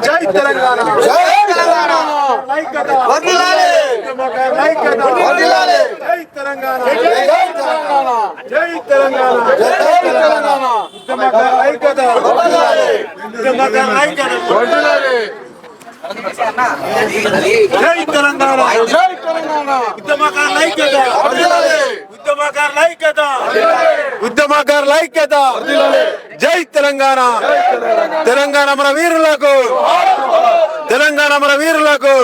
జై తెలంగాణ. జై తెలంగాణ. వర్ధిల్లాలి వర్ధిల్లాలి జై తెలంగాణ. జై తెలంగాణ. జై తెలంగాణ. జై తెలంగాణ. ఐక్యత. వర్ధిల్లాలి ఐక్యత. వర్ధిల్లాలి జై తెలంగాణ. జై తెలంగాణ. ఉద్యమకారుల ఐక్యత. ఉద్యమకారుల ఐక్యత. ఉద్యమకారుల ఐక్యత. జై తెలంగాణ. తెలంగాణ. మన వీరులకు. తెలంగాణ మన వీరులకు.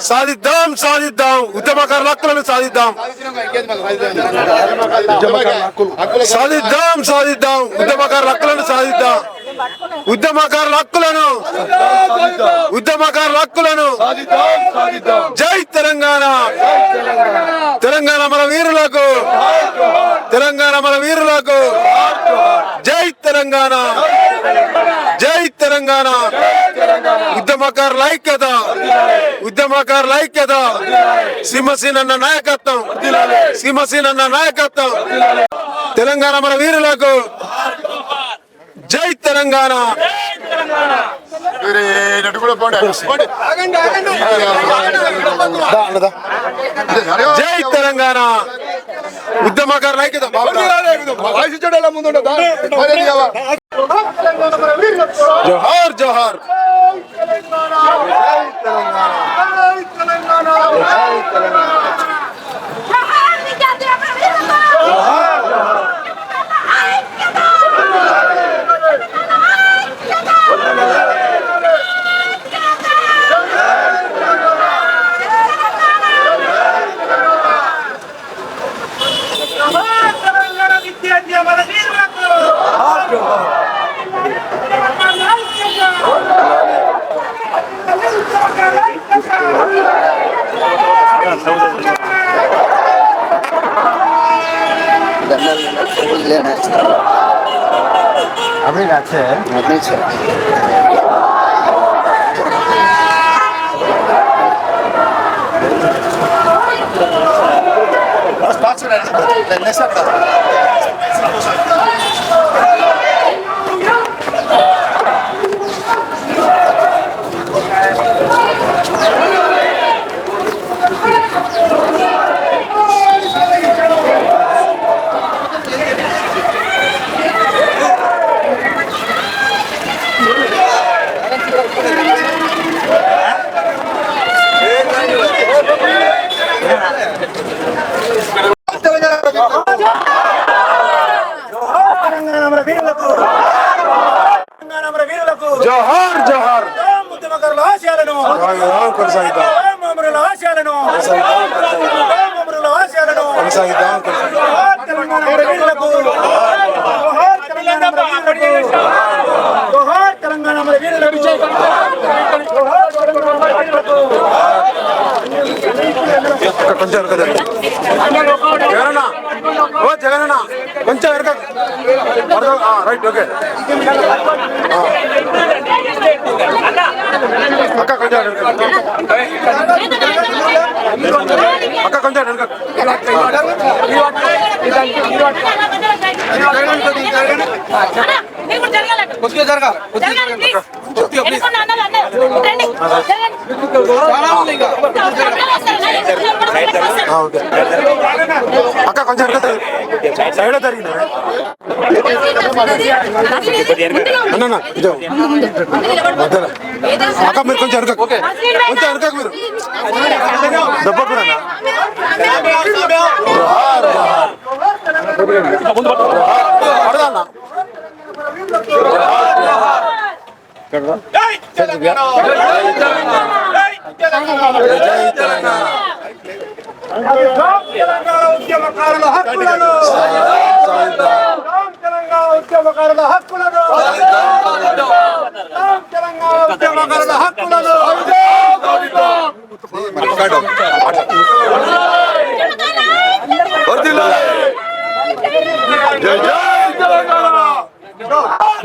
సాధిద్దాం సాధిద్దాం. ఉద్యమకారుల హక్కులను సాధిద్దాం. సాధిద్దాం సాధిద్దాం. ఉద్యమకారుల హక్కులను సాధిద్దాం. ఉద్యమకారుల హక్కులను. ఉద్యమకారుల హక్కులను. జై తెలంగాణ. తెలంగాణ మన వీరులకు. తెలంగాణ మన వీరులకు. జై తెలంగాణ. జై తెలంగాణ. ఉద్యమకారుల ఐక్యత. ఉద్యమకారుల ఐక్యత. సింహసీనన్న నాయకత్వం. సింహసీనన్న నాయకత్వం. తెలంగాణ మన వీరులకు. జై తెలంగాణ. జై తెలంగాణ. ఉద్యమకారుల ఐక్యత జోహార్. జోహార్ జోహార్. বুঝলেন আপনি আছে আপনি Let's talk to them. Let's talk to them. కొంచెం వెనక. జగనన్న ఓ జగనన్న కొంచెం వెనక రైట్ ఓకే. అక్క కొంచెం అక్క కొంచెం వెనక కొద్దిగా జరగాలి ఆ, ఓకే అక్క కొంచెం సైడ్ జరిగింది అక్క మీరు కొంచెం వెనక కొంచెం వెనక మీరు. దెబ్బకు రానా? పడదా అన్న జై తెలంగాణ తెలంగాణ ఉద్యమకారుల హక్కులను సాధిద్దాం తెలంగాణ ఉద్యమకారుల హక్కులను తెలంగాణ ఉద్యమకారుల హక్కులను జై జై తెలంగాణ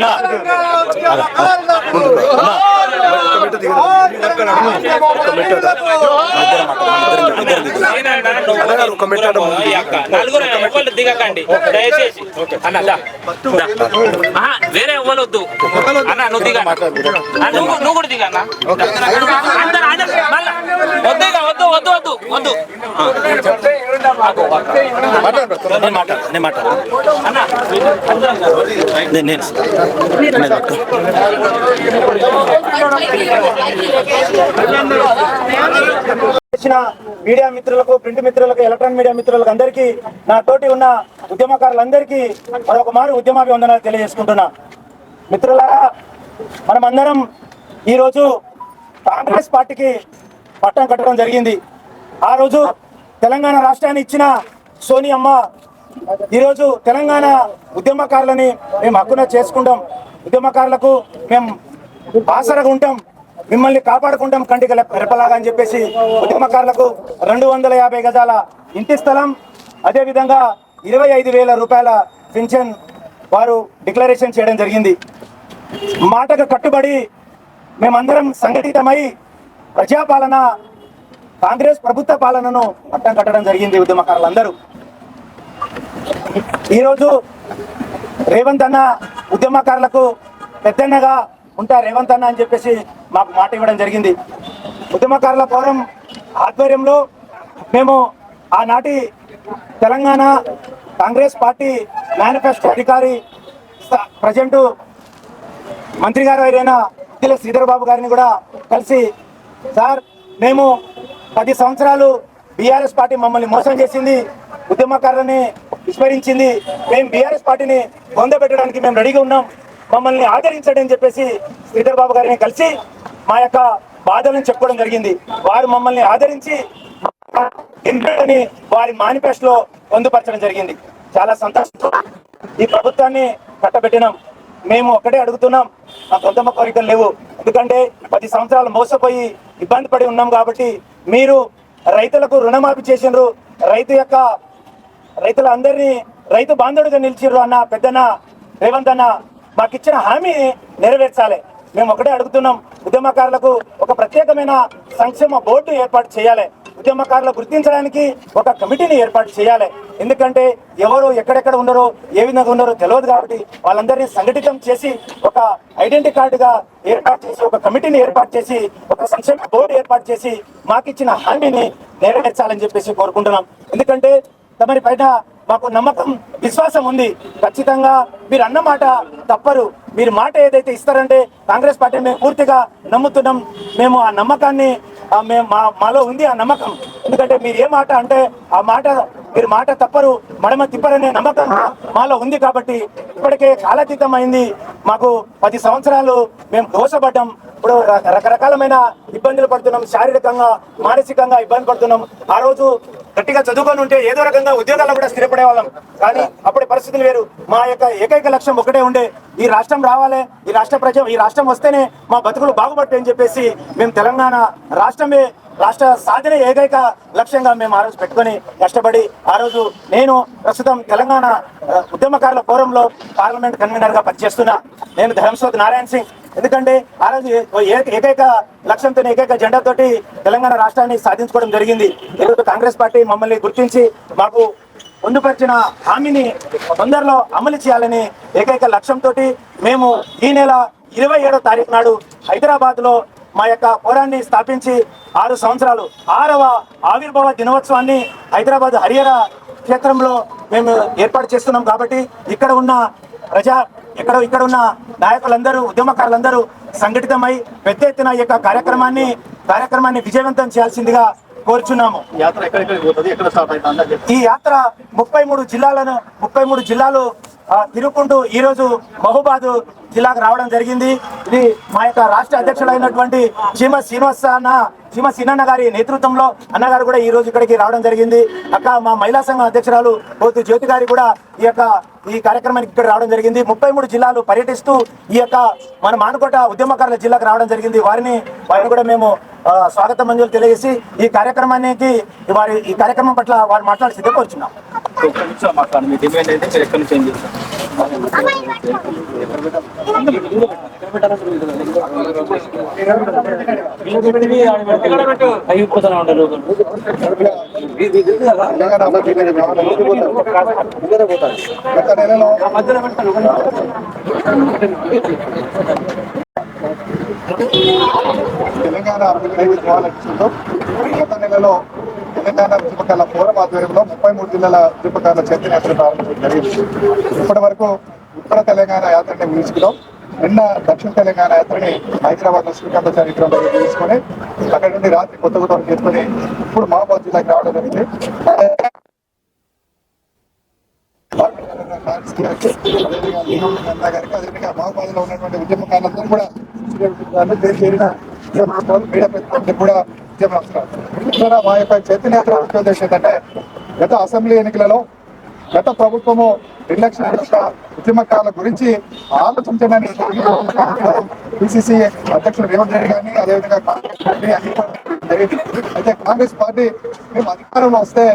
తెలంగాణ ఉద్యమకారుల నలుగురు ఎవరు దిగకండి దయచేసి వేరే ఎవరు వద్దు అన్న నువ్వు దిగ నువ్వు కూడా దిగ అన్న వద్దు వద్దు వద్దు వద్దు. నేను మాట్లాడు నేను మాట్లాడు నేను నేను మీడియా మిత్రులకు ప్రింట్ మిత్రులకు ఎలక్ట్రానిక్ మీడియా మిత్రులకు అందరికీ నా తోటి ఉన్న ఉద్యమకారులందరికీ మరొక మారు ఉద్యమాభివందనాలు తెలియజేసుకుంటున్నా. మిత్రులారా మనమందరం ఈరోజు కాంగ్రెస్ పార్టీకి పట్టం కట్టడం జరిగింది. ఆ రోజు తెలంగాణ రాష్ట్రాన్ని ఇచ్చిన సోనియమ్మ ఈరోజు తెలంగాణ ఉద్యమకారులని మేము హక్కున చేసుకుంటాం. ఉద్యమకారులకు మేము ఆసరగా ఉంటాం. మిమ్మల్ని కాపాడుకుంటాం కంటికి రెప్పలాగా అని చెప్పేసి ఉద్యమకారులకు రెండు వందల యాభై గజాల ఇంటి స్థలం అదేవిధంగా ఇరవై ఐదు వేల రూపాయల పింఛన్ వారు డిక్లరేషన్ చేయడం జరిగింది. మాటకు కట్టుబడి మేమందరం సంఘటితమై ప్రజాపాలన కాంగ్రెస్ ప్రభుత్వ పాలనను పట్టం కట్టడం జరిగింది ఉద్యమకారులందరూ. ఈరోజు రేవంత్ అన్న ఉద్యమకారులకు పెద్దన్నగా ఉంటా రేవంత్ అన్న అని చెప్పేసి మాకు మాట ఇవ్వడం జరిగింది. ఉద్యమకారుల ఫోరం ఆధ్వర్యంలో మేము ఆనాటి తెలంగాణ కాంగ్రెస్ పార్టీ మేనిఫెస్టో అధికారి ప్రజెంట్ మంత్రి గారు అయిన శ్రీధర్ బాబు గారిని కూడా కలిసి సార్ మేము పది సంవత్సరాలు బీఆర్ఎస్ పార్టీ మమ్మల్ని మోసం చేసింది ఉద్యమకారులని విస్మరించింది. మేము బీఆర్ఎస్ పార్టీని పొందబెట్టడానికి మేము రెడీగా ఉన్నాం. మమ్మల్ని ఆదరించండి అని చెప్పేసి శ్రీధర్ బాబు గారిని కలిసి మా యొక్క బాధలను చెప్పుకోవడం జరిగింది. వారు మమ్మల్ని ఆదరించి ఎంపీని వారి మేనిఫెస్టోలో పొందుపరచడం జరిగింది. చాలా సంతోషం ఈ ప్రభుత్వాన్ని కట్టబెట్టినాం. మేము ఒకటే అడుగుతున్నాం మా సొంతమ్మ కోరికలు లేవు. ఎందుకంటే పది సంవత్సరాలు మోసపోయి ఇబ్బంది పడి ఉన్నాం కాబట్టి మీరు రైతులకు రుణమాఫీ చేసిండ్రు రైతు యొక్క రైతులందరినీ రైతు బాంధవుడిగా నిలిచిర్రు అన్న పెద్దన్న రేవంత్ అన్న. మాకు ఇచ్చిన హామీని నెరవేర్చాలి. మేము ఒకటే అడుగుతున్నాం. ఉద్యమకారులకు ఒక ప్రత్యేకమైన సంక్షేమ బోర్డు ఏర్పాటు చేయాలి. ఉద్యమకారులు గుర్తించడానికి ఒక కమిటీని ఏర్పాటు చేయాలి. ఎందుకంటే ఎవరు ఎక్కడెక్కడ ఉన్నారో ఏ విధంగా ఉన్నారో తెలియదు కాబట్టి వాళ్ళందరినీ సంఘటితం చేసి ఒక ఐడెంటిటీ కార్డుగా ఏర్పాటు చేసి ఒక కమిటీని ఏర్పాటు చేసి ఒక సంక్షేమ బోర్డు ఏర్పాటు చేసి మాకు ఇచ్చిన హామీని నెరవేర్చాలని చెప్పేసి కోరుకుంటున్నాం. ఎందుకంటే తమరి పైన మాకు నమ్మకం విశ్వాసం ఉంది. ఖచ్చితంగా మీరు అన్న మాట తప్పరు. మీరు మాట ఏదైతే ఇస్తారంటే కాంగ్రెస్ పార్టీ మేము పూర్తిగా నమ్ముతున్నాం. మేము ఆ నమ్మకాన్ని మేము మా మాలో ఉంది ఆ నమ్మకం. ఎందుకంటే మీరు ఏ మాట అంటే ఆ మాట మీరు మాట తప్పరు మడమ తిప్పరనే నమ్మకం మాలో ఉంది కాబట్టి ఇప్పటికే కాలాతీతం అయింది మాకు పది సంవత్సరాలు మేము దోషపడ్డాం. ఇప్పుడు రకరకాలమైన ఇబ్బందులు పడుతున్నాం. శారీరకంగా మానసికంగా ఇబ్బంది పడుతున్నాం. ఆ రోజు గట్టిగా చదువుకొని ఉంటే ఏదో రకంగా ఉద్యోగాల్లో కూడా స్థిరపడే వాళ్ళం. కానీ అప్పటి పరిస్థితులు వేరు. మా యొక్క ఏకైక లక్ష్యం ఒకటే ఉండే ఈ రాష్ట్రం రావాలి ఈ రాష్ట్ర ప్రజ ఈ రాష్ట్రం వస్తేనే మా బతుకులు బాగుపడతాయని చెప్పేసి మేము తెలంగాణ రాష్ట్రమే రాష్ట్ర సాధన ఏకైక లక్ష్యంగా మేము ఆ రోజు పెట్టుకొని కష్టపడి ఆ రోజు నేను ప్రస్తుతం తెలంగాణ ఉద్యమకారుల ఫోరంలో పార్లమెంట్ కన్వీనర్గా పనిచేస్తున్నా. నేను ధర్మశ్వత్ నారాయణ సింగ్. ఎందుకంటే ఆ రోజు ఏ- ఏకైక లక్ష్యంతో ఏకైక జెండాతోటి తెలంగాణ రాష్ట్రాన్ని సాధించుకోవడం జరిగింది. ఈరోజు కాంగ్రెస్ పార్టీ మమ్మల్ని గుర్తించి మాకు పొందుపరిచిన హామీని తొందరలో అమలు చేయాలని ఏకైక లక్ష్యంతో మేము ఈ నెల ఇరవై ఏడో తారీఖు నాడు హైదరాబాద్లో మా యొక్క పోరాన్ని స్థాపించి ఆరు సంవత్సరాలు ఆరవ ఆవిర్భావ దినోత్సవాన్ని హైదరాబాద్ హరిహర క్షేత్రంలో మేము ఏర్పాటు చేస్తున్నాం కాబట్టి ఇక్కడ ఉన్న ప్రజా ఇక్కడ ఇక్కడ ఉన్న నాయకులందరూ ఉద్యమకారులందరూ సంఘటితమై పెద్ద ఎత్తున ఈ యొక్క కార్యక్రమాన్ని కార్యక్రమాన్ని విజయవంతం చేయాల్సిందిగా కోరుచున్నాము. ఈ యాత్ర ముప్పై మూడు జిల్లాలను ముప్పై మూడు జిల్లాలు ఈ రోజు మహబూబాద్ జిల్లాకు రావడం జరిగింది. ఇది మా యొక్క రాష్ట్ర అధ్యక్షుడైనటువంటి చీమ శ్రీనివాస అన్న చీమ సీనన్న గారి నేతృత్వంలో అన్నగారు కూడా ఈ రోజు ఇక్కడికి రావడం జరిగింది. అక్క మా మహిళా సంఘం అధ్యక్షురాలు పోతు జ్యోతి గారి కూడా ఈ యొక్క ఈ కార్యక్రమానికి ఇక్కడ రావడం జరిగింది. ముప్పై మూడు జిల్లాలు పర్యటిస్తూ ఈ యొక్క మన మానుకోట ఉద్యమకారుల జిల్లాకు రావడం జరిగింది. వారిని వారిని కూడా మేము స్వాగతం స్వాగత మంజూరు తెలియజేసి ఈ కార్యక్రమానికి వారి ఈ కార్యక్రమం పట్ల వారు మాట్లాడి సిద్ధపరుచున్నాం. ఒక్క నిమిషం మాట్లాడు మీ డిమాండ్ అయితే మీరు ఎక్కడి నుంచి ఏం చేస్తారు? అయిపోతానే ఉంటారు తెలంగాణ అభివృద్ధి జ్వాలక్షంలో గత నెలలో తెలంగాణ ఉద్యమకాల ఫోరం ఆధ్వర్యంలో ముప్పై మూడు జిల్లాల ఉద్యమకాల చైతన్యాత్ర ప్రారంభించడం జరిగింది. ఇప్పటి వరకు ఉత్తర తెలంగాణ యాత్రని ముగించుకున్నాం. నిన్న దక్షిణ తెలంగాణ యాత్రని హైదరాబాద్లో శ్రీకాంతాచార్య విగ్రహం దగ్గర తీసుకొని అక్కడి నుండి రాత్రి కొత్తగూడెం చేసుకుని ఇప్పుడు మహబాద్ జిల్లాకి రావడం జరిగింది. అదేవిధంగా లో ఉన్నటువంటి ఉద్యమకారులందరూ కూడా చేరిన మీడియా కూడా ఉద్యమ మా యొక్క చైతన్యత ఉద్దేశం ఏంటంటే గత అసెంబ్లీ ఎన్నికలలో గత ప్రభుత్వము నిర్లక్ష్యం యొక్క ఉద్యమకాల గురించి ఆలోచించడానికి పిసిసి అధ్యక్షుడు రేవంత్ రెడ్డి గారిని అదేవిధంగా కాంగ్రెస్ పార్టీ అయితే కాంగ్రెస్ పార్టీ మేము అధికారంలో వస్తే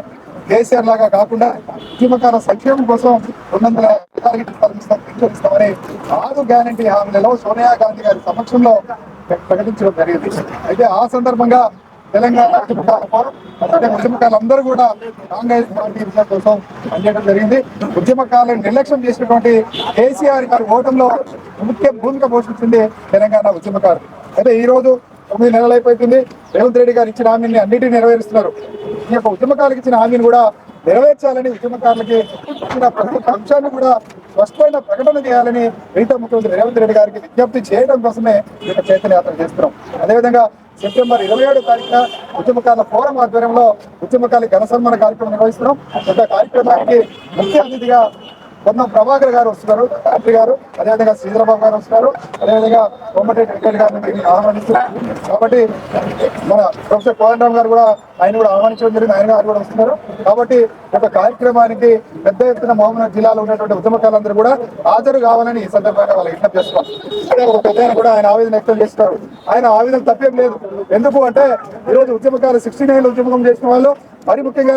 కేసీఆర్ లాగా కాకుండా ఉద్యమకాల సంక్షేమం కోసం రెండు వందల ఇస్తామని ఆరు గ్యారంటీ హామీలలో సోనియా గాంధీ గారి సమక్షంలో ప్రకటించడం జరిగింది. అయితే ఆ సందర్భంగా తెలంగాణ ఉద్యమకాల ఫోరం ఉద్యమకాలందరూ కూడా కాంగ్రెస్ పార్టీ విజయం కోసం పనిచేయడం జరిగింది. ఉద్యమకాలను నిర్లక్ష్యం చేసినటువంటి కేసీఆర్ గారి ఓటంలో ముఖ్య భూమిక పోషించింది తెలంగాణ ఉద్యమకారు. అయితే ఈ రోజు తొమ్మిది నెలలు అయిపోతుంది రేవంత్ రెడ్డి గారు ఇచ్చిన హామీని అన్నింటినీ నెరవేరుస్తున్నారు. ఈ యొక్క ఉద్యమకాలకు ఇచ్చిన హామీని కూడా నెరవేర్చాలని ఉద్యమకారులకి ఇచ్చిన ప్రతి ఒక్క అంశాన్ని కూడా స్పష్టమైన ప్రకటన చేయాలని మిగతా ముఖ్యమంత్రి రేవంత్ రెడ్డి గారికి విజ్ఞప్తి చేయడం కోసమే ఈ యొక్క చైతన్య యాత్ర చేస్తున్నాం. అదేవిధంగా సెప్టెంబర్ ఇరవై ఏడు తారీఖున ఉద్యమకాల ఫోరం ఆధ్వర్యంలో ఉద్యమకాల ఘన సన్మాన కార్యక్రమం నిర్వహిస్తున్నాం. పెద్ద కార్యక్రమానికి ముఖ్య అతిథిగా పొన్న ప్రభాకర్ గారు వస్తున్నారు మంత్రి గారు అదేవిధంగా శ్రీధరబాబు గారు వస్తున్నారు అదేవిధంగా కోమటిరెడ్డి వెంకట్ గారిని ఆహ్వానిస్తున్నారు కాబట్టి మన ప్రొఫెసర్ కోదండరామ్ గారు కూడా ఆయన కూడా ఆహ్వానించడం జరిగింది ఆయన గారు కూడా వస్తున్నారు. కాబట్టి ఒక కార్యక్రమానికి పెద్ద ఎత్తున మహబూబ్నగర్ జిల్లాలో ఉన్నటువంటి ఉద్యమకారులందరూ కూడా హాజరు కావాలని ఈ సందర్భంగా వాళ్ళు విజ్ఞప్తి చేస్తున్నారు ఒక పెద్ద ఆయన కూడా ఆయన ఆవేదన వ్యక్తం చేస్తున్నారు. ఆయన ఆవేదన తప్పేం లేదు. ఎందుకు అంటే ఈరోజు ఉద్యమకాలు సిక్స్టీ నైన్ ఉద్యమం చేసిన వాళ్ళు మరి ముఖ్యంగా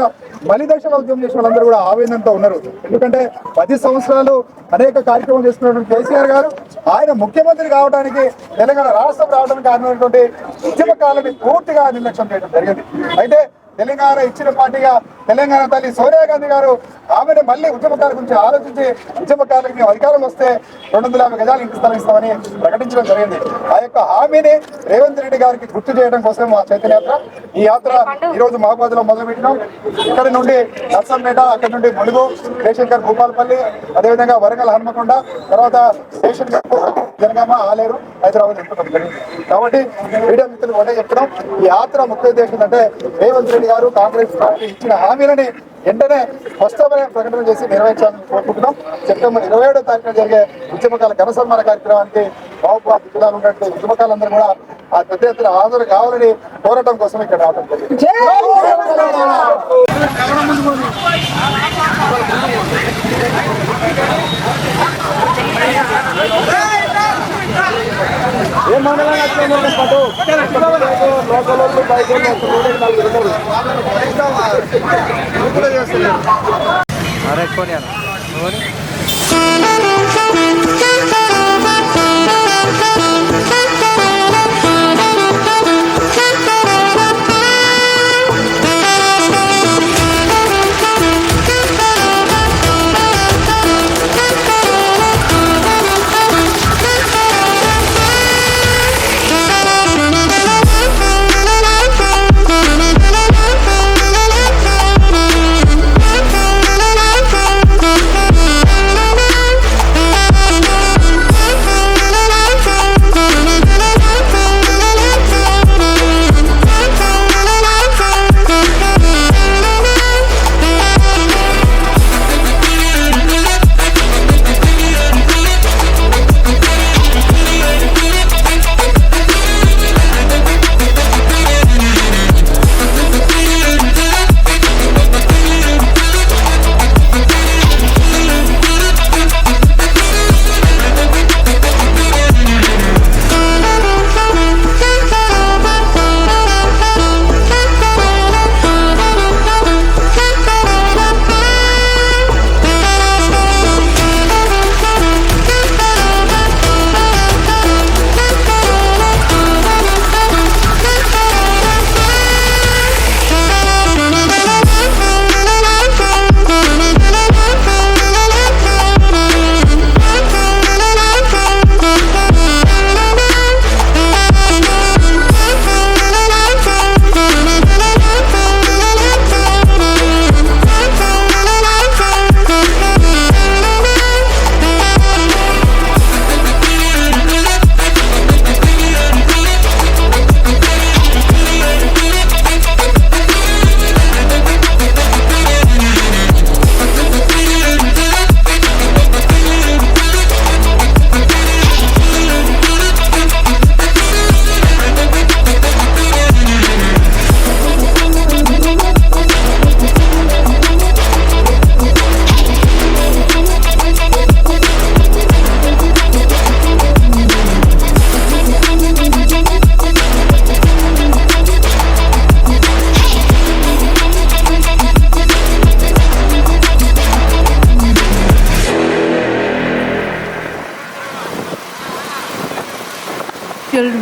బలి దశలో ఉద్యమం చేసిన వాళ్ళందరూ కూడా ఆవేదనతో ఉన్నారు. ఎందుకంటే పది సంవత్సరాలు అనేక కార్యక్రమం చేస్తున్నటువంటి కేసీఆర్ గారు ఆయన ముఖ్యమంత్రి కావడానికి తెలంగాణ రాష్ట్రం రావడానికి కారణమైనటువంటి ఉద్యమకాలని పూర్తిగా నిర్లక్ష్యం చేయడం జరిగింది. అయితే తెలంగాణ ఇచ్చిన పార్టీగా తెలంగాణ తల్లి సోనియా గాంధీ గారు ఆమెను మళ్ళీ ఉద్యమకారుల గురించి ఆలోచించి ఉద్యమకారులకు మేము అధికారంలో వస్తే రెండు వందల యాభై గజాలు ఇంటి స్థలం ఇస్తామని ప్రకటించడం జరిగింది. ఆ యొక్క హామీని రేవంత్ రెడ్డి గారికి గుర్తు చేయడం కోసం మా చైతన్య యాత్ర. ఈ యాత్ర ఈ రోజు మహబాద్లో మొదలుపెట్టినాం. ఇక్కడ నుండి నర్సంపేట అక్కడ నుండి ములుగు శేషంకర్ భూపాలపల్లి అదేవిధంగా వరంగల్ హన్మకొండ తర్వాత శేషంకర్ జనగామ ఆలేరు హైదరాబాద్ ఎంచుకోవడం జరిగింది. కాబట్టి మీడియా మిత్రులు కూడా చెప్తున్నాం ఈ యాత్ర ముఖ్య ఉద్దేశం అంటే రేవంత్ రెడ్డి గారు కాంగ్రెస్ పార్టీ ఇచ్చిన హామీలని వెంటనే స్పష్టమైన ప్రకటన చేసి నెరవేర్చాలని కోరుకుంటున్నాం. సెప్టెంబర్ ఇరవై ఏడో తారీఖున జరిగే ఉద్యమకాల ఘన సన్మాన కార్యక్రమానికి మహబూబాద్ జిల్లాలో ఉన్నటువంటి ఉద్యమకాలందరూ కూడా ఆ పెద్ద ఎత్తున హాజరు కావాలని కోరటం కోసం ఇక్కడ రావడం జరిగింది.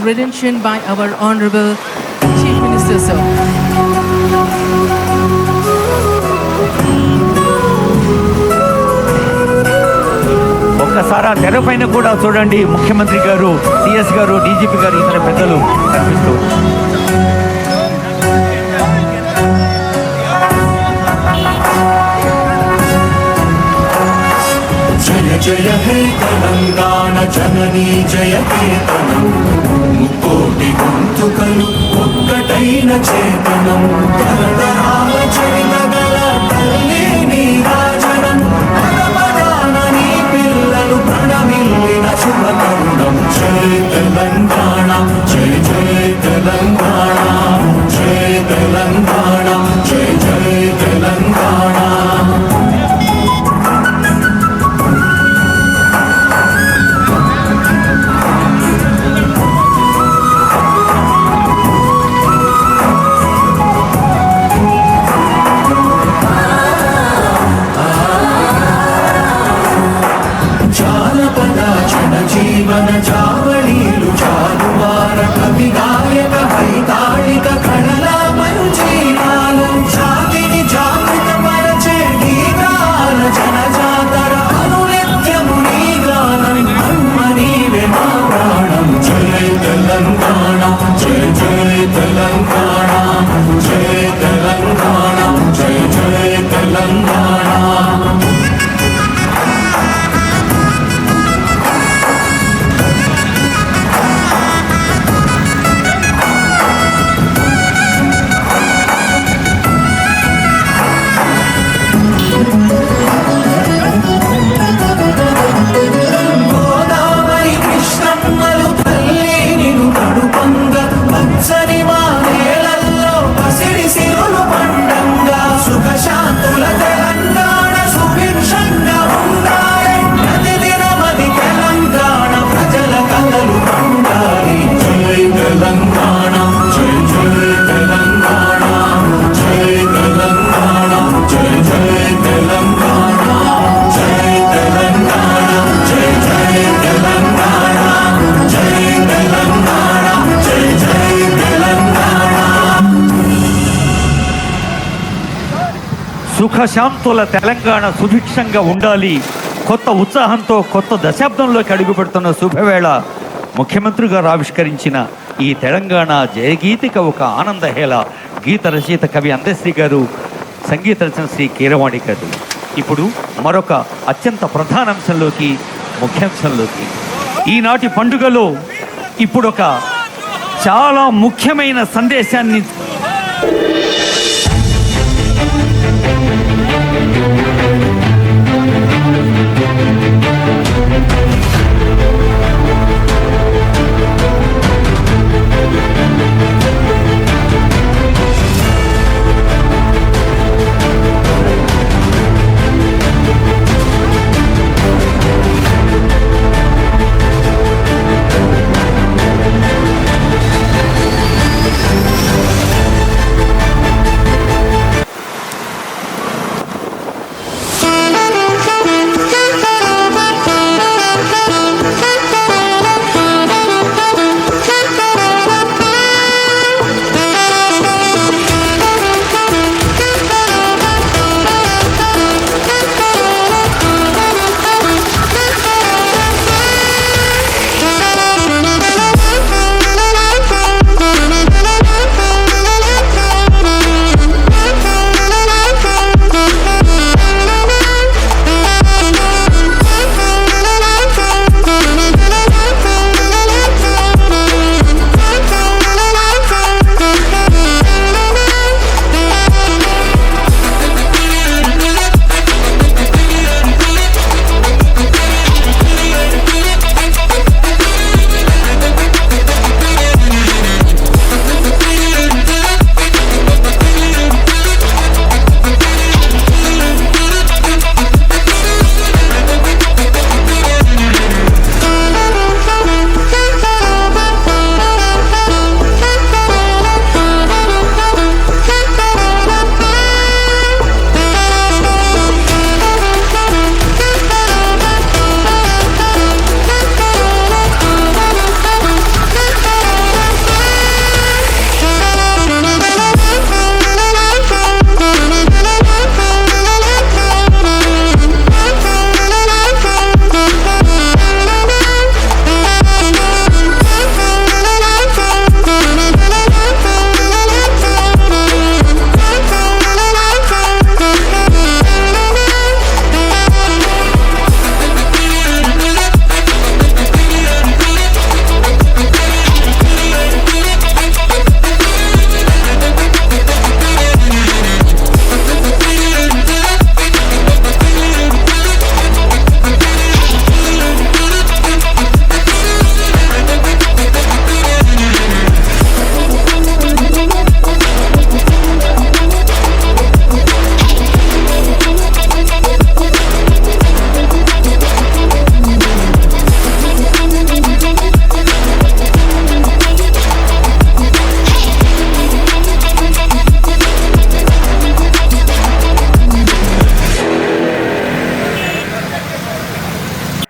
Rendition by our Honorable Chief Minister, sir. ఒక్కసారి ఆ తెర పైన కూడా చూడండి ముఖ్యమంత్రి గారు సిఎస్ గారు డీజీపీ గారు ఇతర పెద్దలు కనిపిస్తూ జయ జయ హే తెలంగాణ జననీ జయ కేతనం ముక్కోటి గొంతుకలు ఒక్కటైన చేతనం. తరతరాల చరితగల తల్లి నీరాజనం పదపదాన నీ పిల్లలు ప్రణమిల్లిన శుభకరుణం. జయ తెలంగాణ జయ జయ తెలంగాణ జయ తెలంగాణ. సుఖశాంతుల తెలంగాణ సుభిక్షంగా ఉండాలి. కొత్త ఉత్సాహంతో కొత్త దశాబ్దంలోకి అడుగుపెడుతున్న శుభవేళ ముఖ్యమంత్రి గారు ఆవిష్కరించిన ఈ తెలంగాణ జయగీతిక ఒక ఆనందహేళ. గీత రచయిత కవి అందశ్రీ గారు సంగీత రచన శ్రీ కీరవాణి గారు. ఇప్పుడు మరొక అత్యంత ప్రధాన అంశంలోకి ముఖ్యాంశంలోకి. ఈనాటి పండుగలో ఇప్పుడు ఒక చాలా ముఖ్యమైన సందేశాన్ని